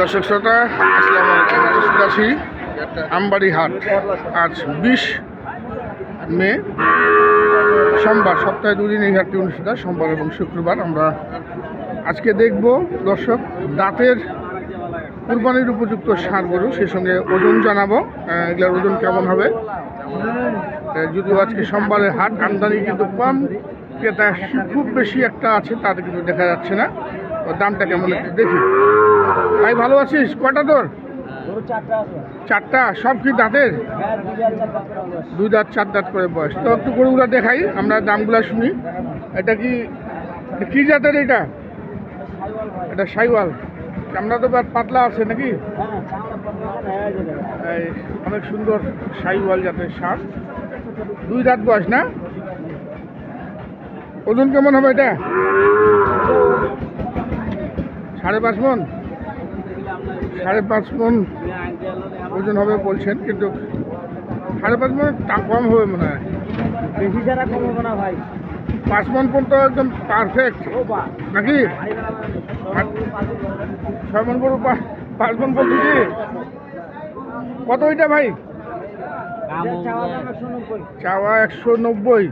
দর্শক শ্রোতা আসসালামু আলাইকুম। আমবাড়ি হাট। আজ বিশ মে সোমবার সপ্তাহে দুদিন এই হাটটি অনুষ্ঠিত হয়, সোমবার এবং শুক্রবার। আমরা আজকে দেখব দর্শক দাঁতের কুরবানির উপযুক্ত সার গরু সেই সঙ্গে ওজন জানাব। এগুলোর ওজন কেমন হবে? যদিও আজকে সোমবারের হাট আমদানি কিন্তু কম ক্রেতা খুব বেশি একটা আছে তাতে কিন্তু দেখা যাচ্ছে না। ওর দামটা কেমন একটু দেখি। ভাই ভালো আছিস? কটা তোর? চারটা সব কি দাঁতের? হ্যাঁ দুই দাঁত চার দাঁত করে বয়স। তো একটু গরুগুলো দেখাই আমরা দামগুলো শুনি। এটা কি কি জাতের এটা? এটা সাইওয়াল। চামড়া তো এবার পাতলা আছে নাকি? হ্যাঁ হয়ে অনেক সুন্দর সাইওয়াল জাতের সার। দুই দাঁত বয়স না? ওজন কেমন হবে এটা? সাড়ে পাঁচ মন? সাড়ে পাঁচ মন ওজন হবে বলছেন কিন্তু সাড়ে পাঁচ মন তা কম হবে মনে হয়। বেশি ছাড়া কমাবো না ভাই। পাঁচ মন পর্যন্ত একদম পারফেক্ট নাকি? ছয় মন গরু পা- পাঁচ মন পড়তেছি কত ওইটা ভাই? চাওয়া একশো নব্বই।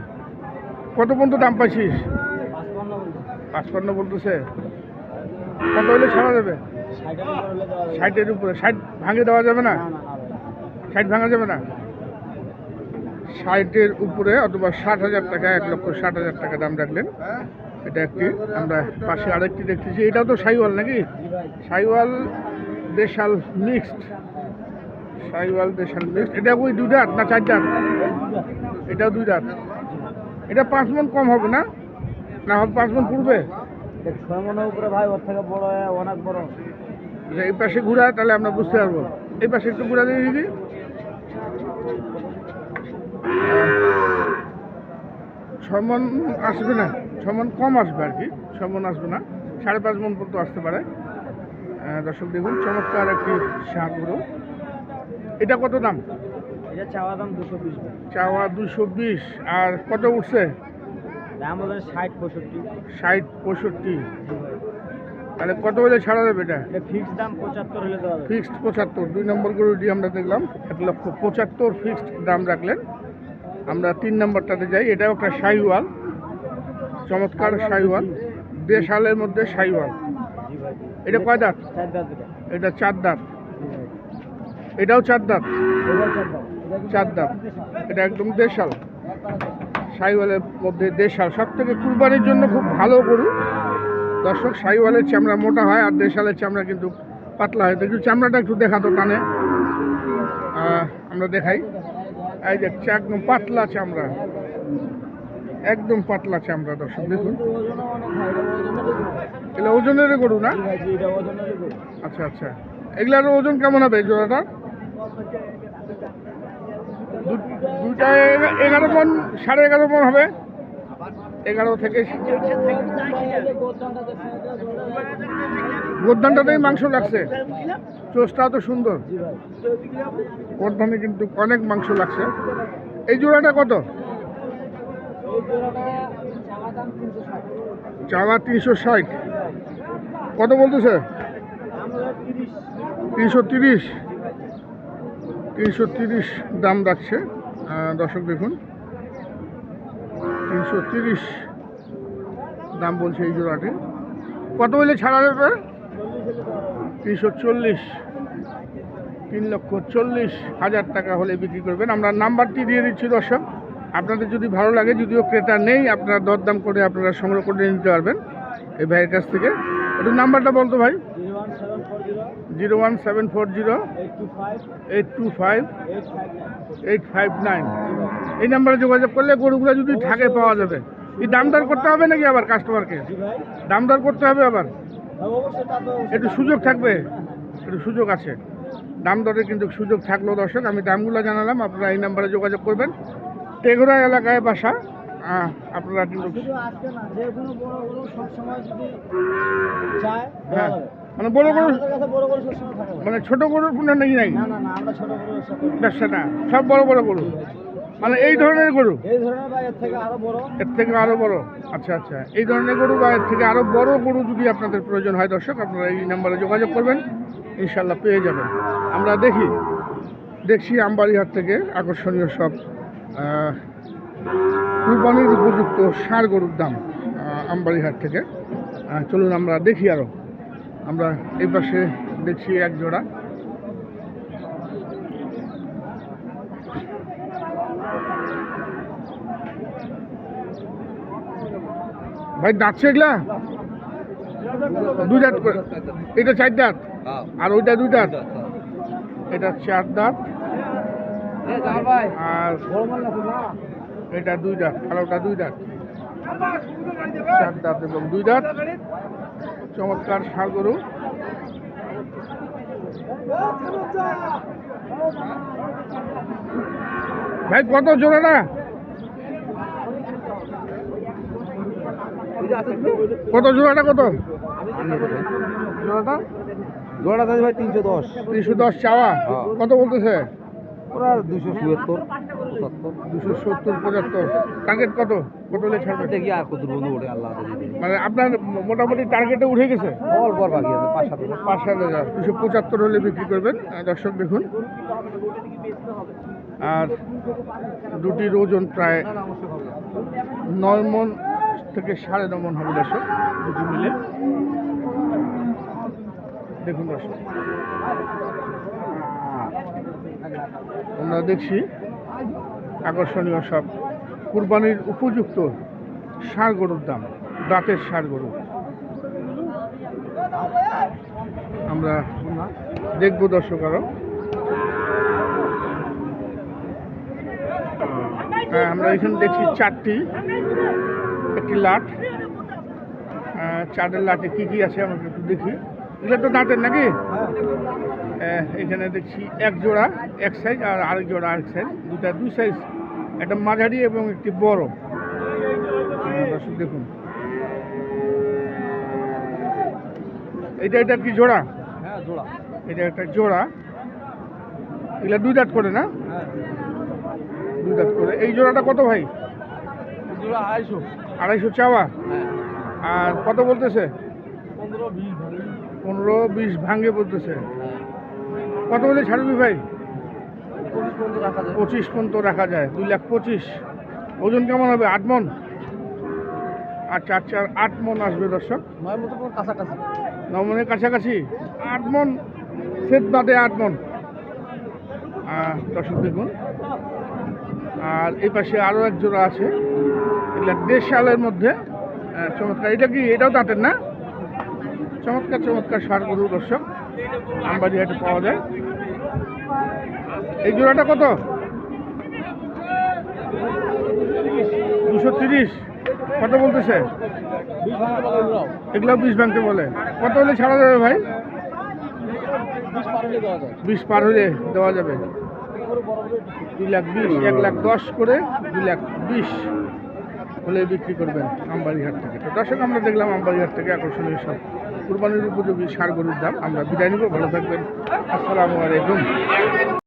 কত পর্যন্ত দাম পাইছিস? পাঁচপান্ন বলতেছে। কত হলে ছাড়া যাবে? ষাটের উপর ষাট ভাঙে দেওয়া যাবে না। ষাট ভাঙা যাবে না? ষাটের উপরে অথবা ষাট হাজার টাকা এক লক্ষ ষাট হাজার টাকা দাম রাখলেন এটা একটি। আমরা পাশে আরেকটি দেখতেছি। এটাও তো সাইওয়াল নাকি? সাইওয়াল দেশাল মিক্সড। সাইওয়াল দেশাল মিক্সড। এটা ওই দুই দাঁত না চার দাঁত? এটাও দুই দাঁত। এটা পাঁচ মন কম হবে না? না পাঁচ মন পূর্বে? দেখ, ছয় মনের উপরে ভাই ওর থেকে বড় অনেক বড়। আচ্ছা, এই পাশে ঘুরা তাহলে আমরা বুঝতে পারব। এই পাশে একটু ঘুরা দিয়ে দিদি। ছমন আসবে না ছমন কম আসবে আর কি ছমন আসবে না সাড়ে পাঁচ মন পর্যন্ত আসতে পারে। দর্শক দেখুন চমৎকার একটি শাক গরু। এটা কত দাম? এটা চাওয়া দাম দুশো বিশ। চাওয়া দুশো বিশ আর কত উঠছে? দাম হলে ষাট পঁয়ষট্টি। ষাট পঁয়ষট্টি। তাহলে কত হলে ছাড়া যাবে এটা? এটা ফিক্স দাম পঁচাত্তর হলে দেওয়া ফিক্সড পঁচাত্তর। দুই নম্বর গরুটি আমরা দেখলাম এক লক্ষ পঁচাত্তর ফিক্সড দাম রাখলেন। আমরা তিন নম্বরটাতে যাই এটাও একটা শাহিওয়াল চমৎকার শাহিওয়াল দেশালের মধ্যে শাহিওয়াল এটা কয় দাঁত? এটা চার দাঁত। এটাও চার দাঁত? চার দাঁত। এটা কি চার দাঁত। এটা একদম দেশাল। শাহিওয়ালের মধ্যে দেশাল সব থেকে কুরবানির জন্য খুব ভালো গরু। দর্শক শাহিওয়ালের চামড়া মোটা হয় আর দেশালের চামড়া কিন্তু পাতলা হয়। কিন্তু চামড়াটা একটু দেখাতো আহ, আমরা দেখাই। এই যে একদম পাতলা চামড়া। একদম পাতলা চামড়া দর্শক দেখুন। এটা ওজনের গরু না। আচ্ছা আচ্ছা। এগুলার ওজন কেমন হবে জোড়াটা দু- দুইটা এগা- এগারো মন সাড়ে এগারো মন হবে এগারো থেকে গোদ্ধানটাতেই মাংস লাগছে। চোষটাও তো সুন্দর। গোদ্ধানে কিন্তু অনেক মাংস লাগছে। এই জোড়াটা কত? চাওয়া তিনশো ষাট। কত বলতেছে? তিনশো তিরিশ। তিনশো তিরিশ দাম রাখছে দর্শক দেখুন। তিনশো তিরিশ দাম বলছে এই জোড়াটি। কত হলে ছাড়া যাবে তিনশো চল্লিশ। তিন লক্ষ চল্লিশ হাজার টাকা হলে বিক্রি করবেন। আমরা নাম্বারটি দিয়ে দিচ্ছি, দর্শক। আপনাদের যদি ভালো লাগে, যদিও ক্রেতা নেই, আপনারা দরদাম করে আপনারা সংগ্রহ করে নিতে পারবেন। এই ভাইয়ের কাছ থেকে। একটু নাম্বারটা বলতো ভাই। Zero one seven four zero eight two five eight five nine. এই নাম্বারে যোগাযোগ করলে গরুগুলো যদি থাকে পাওয়া যাবে। এই দাম দর করতে হবে নাকি আবার কাস্টমারকে দাম দর করতে হবে আবার। একটু সুযোগ থাকবে? একটু সুযোগ আছে। দাম দরে কিন্তু সুযোগ থাকল দর্শক আমি দামগুলো জানালাম আপনারা এই নাম্বারে যোগাযোগ করবেন। টেগুরা এলাকায় বাসা আপনারা কিন্তু মানে বড় গরু। মানে ছোট গরুর কোনো নেই নাই? না সব করি। ব্যবসা না সব বড় বড় গরু। মানে এই ধরনের গরু? এর থেকে আরও বড়? এর থেকে আরও বড়? আচ্ছা আচ্ছা। এই ধরনের গরু বা এর থেকে আরও বড় গরু যদি আপনাদের প্রয়োজন হয় দর্শক আপনারা এই নাম্বারে যোগাযোগ করবেন। ইনশাল্লাহ পেয়ে যাবেন। আমরা দেখি। দেখছি আমবাড়িহাট থেকে আকর্ষণীয় সব কুরবানির উপযুক্ত সার গরুর দাম আমবাড়িহাট থেকে। চলুন আমরা দেখি আরও। আমরা এই পাশে দেখছি এক জোড়া। ভাই দাঁতছে এগুলা? দুই দাঁত করে। এটা চার দাঁত? আর ওইটা দুই দাঁত? এটা চার দাঁত। আর এটা দুই দাঁত। কালোটা দুই দাঁত। চার দাঁত এবং দুই দাঁত। চমৎকার ষাঁড় গরু ভাই কত জোড়াটা কত জোড়াটা কত? জোড়াটা? জোড়া দাদা ভাই তিনশো দশ। তিনশো দশ চাওয়া। হ্যাঁ। কত বলতেছে? ওরা দুশো চুয়াত্তর দুশো সত্তর পঁচাত্তর টার্গেট কত? কত হলে ছাড়বে? দেখি আর কত বন্ধু ওঠে আল্লাহ মানে আপনার মোটামুটি টার্গেটে উঠে গেছে? অল্প আর বাকি আছে পাঁচ সাত হাজার। পাঁচ সাত হাজার। দুশো পঁচাত্তর হলে বিক্রি করবেন। দর্শক দেখুন। আর দুটির ওজন প্রায় নয় মন থেকে সাড়ে ন মন হবে দর্শক দুটি মিলে। দেখুন দর্শক। আমরা দেখছি আকর্ষণীয় সব। কুরবানির উপযুক্ত ষাঁড় গরুর দাম, দাঁতের ষাঁড় গরু। আমরা দেখব দর্শক আরও। আমরা এখানে দেখছি চারটি, একটি লাট। চারের লাটে কি কি আছে আমাকে একটু দেখি। এগুলো তো দাঁতের নাকি? এখানে দেখছি এক জোড়া, এক সাইজ আর আরেক জোড়া আরেক সাইজ দুটা দুই সাইজ একটা মাঝারি এবং একটি বড়। দর্শক দেখুন। এটা এটা কি জোড়া? হ্যাঁ জোড়া। এটা একটা জোড়া। এগুলা দুই দাঁত করে না? হ্যাঁ। দুই দাঁত করে। এই জোড়াটা কত ভাই? জোড়া আড়াইশো। আড়াইশো চাওয়া? হ্যাঁ। আর কত বলতেছে? পনেরো বিশ ভাঙে। বলতেছে। কত বলে ছাড়বি ভাই? পর্যন্ত রাখা যায়। পঁচিশ পর্যন্ত রাখা যায় দুই লাখ পঁচিশ। ওজন কেমন হবে? আট মন? আচ্ছা আচ্ছা আট মন আসবে দর্শক। নয় মতো কাছাকাছি। নমনের কাছাকাছি? আট মন সেট বাদে আট মন। দর্শক দেখুন। আর এই পাশে আরও এক জোড়া আছে। এগুলা দেড় সালের মধ্যে। চমৎকার। এটা কি? এটাও দাঁতের না? চমৎকার চমৎকার সার গরু দর্শক। আমবাড়ি হাটে পাওয়া যায়। এই জোড়াটা কত? দুশো তিরিশ। কত বলতেছে? এগুলো বিশ ভাঙতে বলে। কত হলে ছাড়া যাবে ভাই? বিশ পার হলে দেওয়া যাবে। দুই লাখ বিশ, এক লাখ দশ করে দুই লাখ বিশ হলে বিক্রি করবেন আমবাড়িহাট থেকে। তো দর্শক, আমরা দেখলাম আমবাড়িহাট থেকে আকর্ষণীয় সব কুরবানির উপযোগী সার গরুর দাম আমরা বিদায় নিব। ভালো থাকবেন। আসসালামু আলাইকুম।